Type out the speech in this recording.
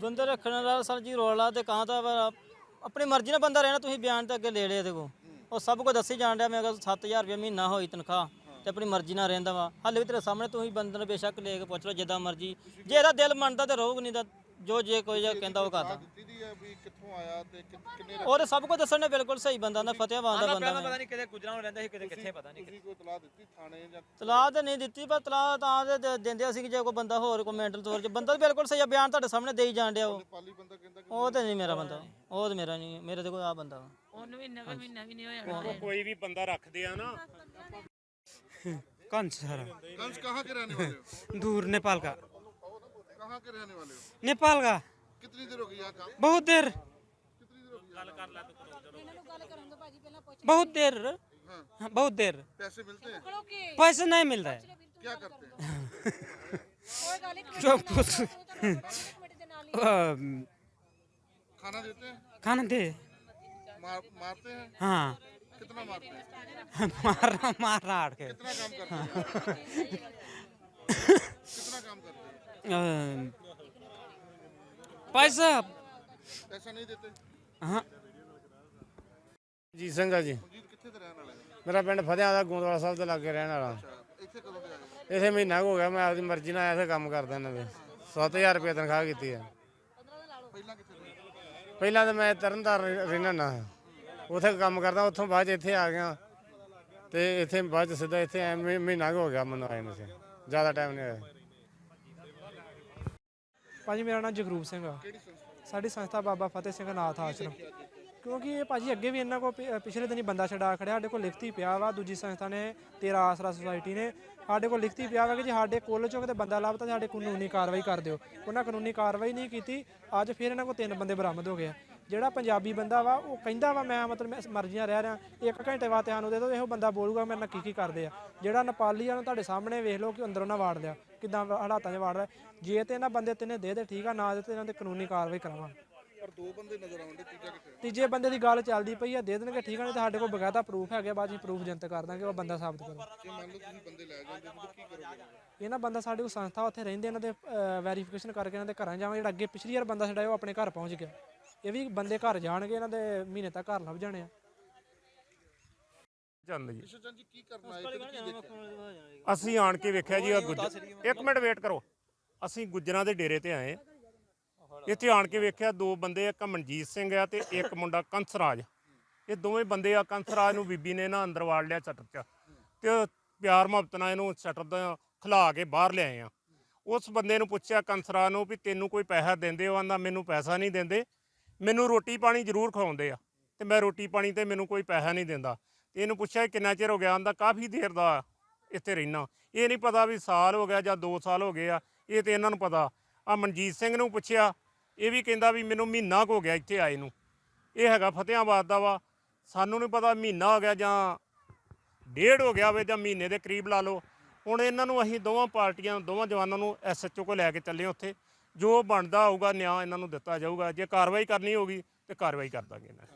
ਬੰਦੇ ਰੱਖਣ ਦਾ ਸਰ ਜੀ ਰੋਲਾ ਤੇ ਕਾਂ ਤਾਂ ਆਪਣੀ ਮਰਜ਼ੀ ਨਾਲ ਬੰਦਾ ਰਹਿਣਾ, ਤੁਸੀਂ ਬਿਆਨ ਤੇ ਅੱਗੇ ਲੈ ਲਿਆ ਇਹਦੇ ਕੋ ਉਹ ਸਭ ਕੁਝ ਦੱਸੀ ਜਾਣ ਡਿਆ, ਮੈਂ ਕਿਹਾ 7000 ਰੁਪਏ ਮਹੀਨਾ ਹੋਈ ਤਨਖਾਹ ਤੇ ਆਪਣੀ ਮਰਜ਼ੀ ਨਾਲ ਰਹਿੰਦਾ ਵਾ। ਹਾਲੇ ਵੀ ਤੇਰੇ ਸਾਹਮਣੇ ਤੁਸੀਂ ਬੰਦੇ ਨੂੰ ਬੇਸ਼ੱਕ ਲੈ ਕੇ ਪੁੱਛ ਲਓ, ਜਿੱਦਾਂ ਮਰਜ਼ੀ। ਜੇ ਇਹਦਾ ਦਿਲ ਮੰਨਦਾ ਤੇ ਰਹੂਗਾ ਨਹੀਂ ਤਾਂ ਜੋ ਜੇ ਕੋਈ ਜੇ ਕਹਿੰਦਾ ਉਹ ਕਰਦਾ ਦਿੱਤੀ ਦੀ ਹੈ ਵੀ ਕਿੱਥੋਂ ਆਇਆ ਤੇ ਕਿ- ਕਿੰਨੇ ਉਹ ਤੇ ਸਭ ਕੁਝ ਦੱਸਣ ਨੇ ਬਿਲਕੁਲ ਸਹੀ ਬੰਦਾ ਦਾ ਫਤਿਆਬਾਦ ਦਾ ਬੰਦਾ ਪਤਾ ਨਹੀਂ ਕਿਤੇ ਗੁਜਰਾਂ ਨੂੰ ਰਹਿੰਦਾ ਸੀ ਕਿਤੇ ਕਿੱਥੇ ਪਤਾ ਨਹੀਂ ਤੁਸੀਂ ਕੋਈ ਤਲਾਹ ਦਿੱਤੀ ਥਾਣੇ ਜਾਂ ਤਲਾਹ ਤੇ ਨਹੀਂ ਦਿੱਤੀ ਪਰ ਤਲਾਹ ਤਾਂ ਦੇ- ਦੇ- ਦਿੰਦੇ ਸੀ ਕਿ ਜੇ ਕੋਈ ਬੰਦਾ ਹੋਰ ਕੋਈ ਮੈਂਟਲ ਤੌਰ 'ਚ ਬੰਦਾ ਤਾਂ ਬਿਲਕੁਲ ਸਹੀ ਆ ਬਿਆਨ ਤੁਹਾਡੇ ਸਾਹਮਣੇ ਦੇਈ ਜਾਣ ਡਿਆ ਉਹ ਪਾਲੀ ਬੰਦਾ ਕਹਿੰਦਾ ਕਿ ਉਹ ਤੇ ਨਹੀਂ ਮੇਰਾ ਬੰਦਾ ਉਹ ਤੇ ਮੇਰਾ ਨਹੀਂ ਮੇਰੇ ਤੇ ਕੋਈ ਆ ਬੰਦਾ ਵਾ ਉਹਨੂੰ ਵੀ ਨਵੇਂ ਮਹੀਨਾ ਵੀ ਨਹੀਂ ਹੋਇਆ ਕੋਈ ਵੀ ਬੰਦਾ ਰੱਖਦੇ ਆ ਨਾ कौन सर कंस कहाँ के रहने वाले हो दूर नेपाल का कहाँ के रहने वाले हो? नेपाल का। कितनी देर हो गई यहाँ काम? बहुत देर। बहुत देर। हाँ, बहुत देर। पैसे मिलते हैं? पैसे नहीं मिल रहा। है क्या करते हैं? कुछ खाना देते हैं? खाना दे। मार, मारते हैं? हाँ। कितना मारते हैं? मारना आट के। कितना काम करते हैं? कितना काम ਭਾਈ ਸਾਹਿਬ। ਪੈਸਾ ਨਹੀਂ ਦਿੱਤੇ ਹਾਂ। ਜੀਤ ਸਿੰਘ ਜੀ। ਮੇਰਾ ਪਿੰਡ ਫਤਿਆਂ ਦਾ ਗੋਂਦਵਾਲ ਸਾਹਿਬ ਦੇ ਲਾਗੇ ਰਹਿਣ ਵਾਲਾ। ਇੱਥੇ ਕਦੋਂ ਦੇ ਆਏ ਇਥੇ ਮਹੀਨਾ ਹੋ ਗਿਆ, ਮੈਂ ਆਪਦੀ ਮਰਜ਼ੀ ਨਾਲ ਆਇਆ ਕੰਮ ਕਰਦਾ ਇਹਨਾਂ ਦੇ। 7000 ਰੁਪਏ ਤਨਖਾਹ ਕੀਤੀ ਹੈ ਪਹਿਲਾਂ ਤਾਂ ਮੈਂ ਤਰਨਤਾਰਨ ਰਹਿਣਾ ਨਾ ਉਥੇ ਕੰਮ ਕਰਦਾ, ਉੱਥੋਂ ਬਾਅਦ 'ਚ ਇੱਥੇ ਆ ਗਿਆ। ਤੇ ਇੱਥੇ ਬਾਅਦ 'ਚ ਸਿੱਧਾ ਇੱਥੇ ਮਹੀਨਾ ਕੁ ਹੋ ਗਿਆ ਮੈਨੂੰ ਨੂੰ ਜ਼ਿਆਦਾ ਟਾਈਮ ਨਹੀਂ ਹੋਇਆ। ਭਾਜੀ ਮੇਰਾ ਨਾਮ ਜਗਰੂਪ ਸਿੰਘ ਆ। ਸਾਡੀ ਸੰਸਥਾ ਬਾਬਾ ਫਤਿਹ ਸਿੰਘ ਨਾਥ ਆਸ਼ਰਮ। ਕਿਉਂਕਿ ਇਹ ਭਾਜੀ ਅੱਗੇ ਵੀ ਇਹਨਾਂ ਪਿ- ਪਿਛਲੇ ਦਿਨੀ ਬੰਦਾ ਛਡਾ ਖੜਿਆ ਸਾਡੇ ਕੋਲ ਲਿਖਤੀ ਪਿਆ ਵਾ ਦੂਜੀ ਸੰਸਥਾ ਨੇ ਤੇਰਾ ਆਸਰਾ ਸੁਸਾਇਟੀ ਨੇ। ਸਾਡੇ ਕੋਲ ਲਿਖਤੀ ਪਿਆ ਵਾ ਕਿ ਜੇ ਸਾਡੇ ਕੋਲ ਚੋਂ ਕਿਤੇ ਬੰਦਾ ਲੱਭਦਾ ਸਾਡੇ ਕਾਨੂੰਨੀ ਕਾਰਵਾਈ ਕਰ ਦਿਓ। ਉਹਨਾਂ ਕਾਨੂੰਨੀ ਕਾਰਵਾਈ ਨਹੀਂ ਕੀਤੀ ਅੱਜ ਫਿਰ ਇਹਨਾਂ ਕੋਲ ਤਿੰਨ ਬੰਦੇ ਬਰਾਮਦ ਹੋ ਗਏ ਆ। ਜਿਹੜਾ ਪੰਜਾਬੀ ਬੰਦਾ ਵਾ ਉਹ ਕਹਿੰਦਾ ਵਾ ਮੈਂ ਮਤਲਬ ਮੈਂ ਮਰਜ਼ੀਆਂ ਰਹਿ ਰਿਹਾ ਇੱਕ ਘੰਟੇ ਬਾਅਦ ਸਾਨੂੰ ਦੇ ਦਿਓ ਇਹੋ ਬੰਦਾ ਬੋਲੂਗਾ ਮੇਰੇ ਨਾਲ ਕੀ ਕੀ ਕਰਦੇ ਆ। ਜਿਹੜਾ ਨੇਪਾਲੀ ਆ ਉਹਨੂੰ ਤੁਹਾਡੇ ਸਾਹਮਣੇ ਵੇਖ ਲਓ ਕਿ ਅੰਦਰੋਂ ਨਾ ਵਾੜ ਲਿਆ ਕਿਦਾਂ ਹਾਲਾਤਾਂ 'ਚ ਵਾੜ ਰਿਹਾ ਜੇ ਤੇ ਇਹਨਾਂ ਬੰਦੇ ਤਿੰਨੇ ਦੇ ਦੇ ਠੀਕ ਆ ਨਾ ਦੇ ਤੇ ਇਹਨਾਂ ਤੇ ਕਾਨੂੰਨੀ ਕਾਰਵਾਈ ਕਰਾਵਾਂਗੇ। ਪਰ ਦੋ ਬੰਦੇ ਨਜ਼ਰ ਆਉਂਦੇ ਤੀਜਾ ਕਿੱਥੇ? ਤੀਜੇ ਬੰਦੇ ਦੀ ਗੱਲ ਚੱਲਦੀ ਪਈ ਆ ਦੇ ਦੇਣਗੇ ਠੀਕ ਆ ਨਹੀਂ ਤਾਂ ਸਾਡੇ ਕੋਲ ਬਕਾਇਦਾ ਪ੍ਰੂਫ ਹੈਗੇ ਬਾਅਦ ਜੀ ਪ੍ਰੂਫ ਜਨਤਕ ਕਰ ਦਾਂਗੇ ਉਹ ਬੰਦਾ ਸਾਬਤ ਕਰੋ ਜੇ ਮੰਨ ਲਓ ਤੁਸੀਂ ਬੰਦੇ ਲੈ ਜਾਂਦੇ ਹੋ ਤਾਂ ਕੀ ਕਰੋਗੇ? ਇਹਨਾਂ ਬੰਦਾ ਸਾਡੇ ਕੋਲ ਸੰਸਥਾ ਉੱਥੇ ਰਹਿੰਦੇ ਇਹਨਾਂ ਦੇ ਵੈਰੀਫਿਕੇਸ਼ਨ ਕਰਕੇ ਇਹਨਾਂ ਦੇ ਘਰਾਂ ਜਾਵਾਂਗੇ ਜਿਹੜਾ ਅੱਗੇ ਪਿਛਲੀ ਵਾਰ ਬੰਦਾ ਛਡਾਇਆ ਉਹ ਆਪਣੇ ਘਰ ਪਹੁੰਚ ਗਿਆ। ਇਹ ਵੀ ਬੰਦੇ ਘਰ ਜਾਣਗੇ ਇਹਨਾਂ ਦੇ ਮਹੀਨੇ ਤੱਕ ਘਰ ਲੱਭ ਜਾਣੇ ਆ। ਚੰਦ ਜੀ। ਕਿਸ਼ਨ ਜੀ ਕੀ ਕਰਨਾ ਹੈ? ਤੇ ਕੀ ਦੇਖਿਆ ਅਸੀਂ ਆਣ ਕੇ ਵੇਖਿਆ ਜੀ ਆ ਗੁੱਜਰ ਇੱਕ ਮਿੰਟ ਵੇਟ ਕਰੋ। ਅਸੀਂ ਗੁੱਜਰਾਂ ਦੇ ਡੇਰੇ ਤੇ ਆਏ ਇੱਥੇ ਆਣ ਕੇ ਵੇਖਿਆ ਦੋ ਬੰਦੇ ਇੱਕ ਮਨਜੀਤ ਸਿੰਘ ਆ ਤੇ ਇੱਕ ਮੁੰਡਾ ਕੰਸਰਾਜ। ਇਹ ਦੋਵੇਂ ਬੰਦੇ ਆ ਕੰਸਰਾਜ ਨੂੰ ਬੀਬੀ ਨੇ ਨਾ ਅੰਦਰ ਵਾੜ ਲਿਆ ਸ਼ਟਰ 'ਚ। ਤੇ ਉਹ ਪਿਆਰ ਮੁਹੱਬਤ ਨਾਲ ਇਹਨੂੰ ਸ਼ਟਰ ਦਾ ਖਿਲਾ ਕੇ ਬਾਹਰ ਲਿਆਏ ਆ। ਉਸ ਬੰਦੇ ਨੂੰ ਪੁੱਛਿਆ ਕੰਸਰਾਜ ਨੂੰ ਵੀ ਤੈਨੂੰ ਕੋਈ ਪੈਸਾ ਦਿੰਦੇ ਹੋ? ਆਂਦਾ ਮੈਨੂੰ ਪੈਸਾ ਨਹੀਂ ਦਿੰਦੇ। ਮੈਨੂੰ ਰੋਟੀ ਪਾਣੀ ਜ਼ਰੂਰ ਖਵਾਉਂਦੇ ਆ ਤੇ ਮੈਂ ਰੋਟੀ ਪਾਣੀ ਤੇ ਮੈਨੂੰ ਕੋਈ ਪੈਸਾ ਨਹੀਂ ਦਿੰਦਾ। ਤੇ ਇਹਨੂੰ ਪੁੱਛਿਆ ਕਿੰਨਾ ਚਿਰ ਹੋ ਗਿਆ, ਆਂਦਾ ਕਾਫੀ ਦੇਰ ਦਾ ਇੱਥੇ ਰਹਿਣਾ ਇਹ ਨਹੀਂ ਪਤਾ ਵੀ ਸਾਲ ਹੋ ਗਿਆ ਜਾਂ 2 ਸਾਲ ਹੋ ਗਏ ਆ, ਇਹ ਤੇ ਇਹਨਾਂ ਨੂੰ ਪਤਾ। ਆ ਮਨਜੀਤ ਸਿੰਘ ਨੂੰ ਪੁੱਛਿਆ, ਇਹ ਵੀ ਕਹਿੰਦਾ ਵੀ ਮੈਨੂੰ ਮਹੀਨਾ ਕੁ ਹੋ ਗਿਆ ਇੱਥੇ ਆਏ ਨੂੰ। ਇਹ ਹੈਗਾ ਫਤਿਆਬਾਦ ਦਾ ਵਾ। ਸਾਨੂੰ ਨਹੀਂ ਪਤਾ ਮਹੀਨਾ ਹੋ ਗਿਆ ਜਾਂ ਡੇਢ ਹੋ ਗਿਆ ਵੇ ਜਾਂ ਮਹੀਨੇ ਦੇ ਕਰੀਬ ਲਾ ਲਓ। ਹੁਣ ਇਹਨਾਂ ਨੂੰ ਅਸੀਂ ਦੋਵਾਂ ਪਾਰਟੀਆਂ, ਦੋਵਾਂ ਜਵਾਨਾਂ ਨੂੰ ਐਸਐਚਓ ਕੋ ਲੈ ਕੇ ਚੱਲੇ ਉੱਥੇ। ਜੋ ਬਣਦਾ ਹੋਊਗਾ, ਨਿਆਂ ਇਹਨਾਂ ਨੂੰ ਦਿੱਤਾ ਜਾਊਗਾ। ਜੇ ਕਾਰਵਾਈ ਕਰਨੀ ਹੋਗੀ ਤੇ ਕਾਰਵਾਈ ਕਰ ਦਾਂਗੇ ਇਹਨਾਂ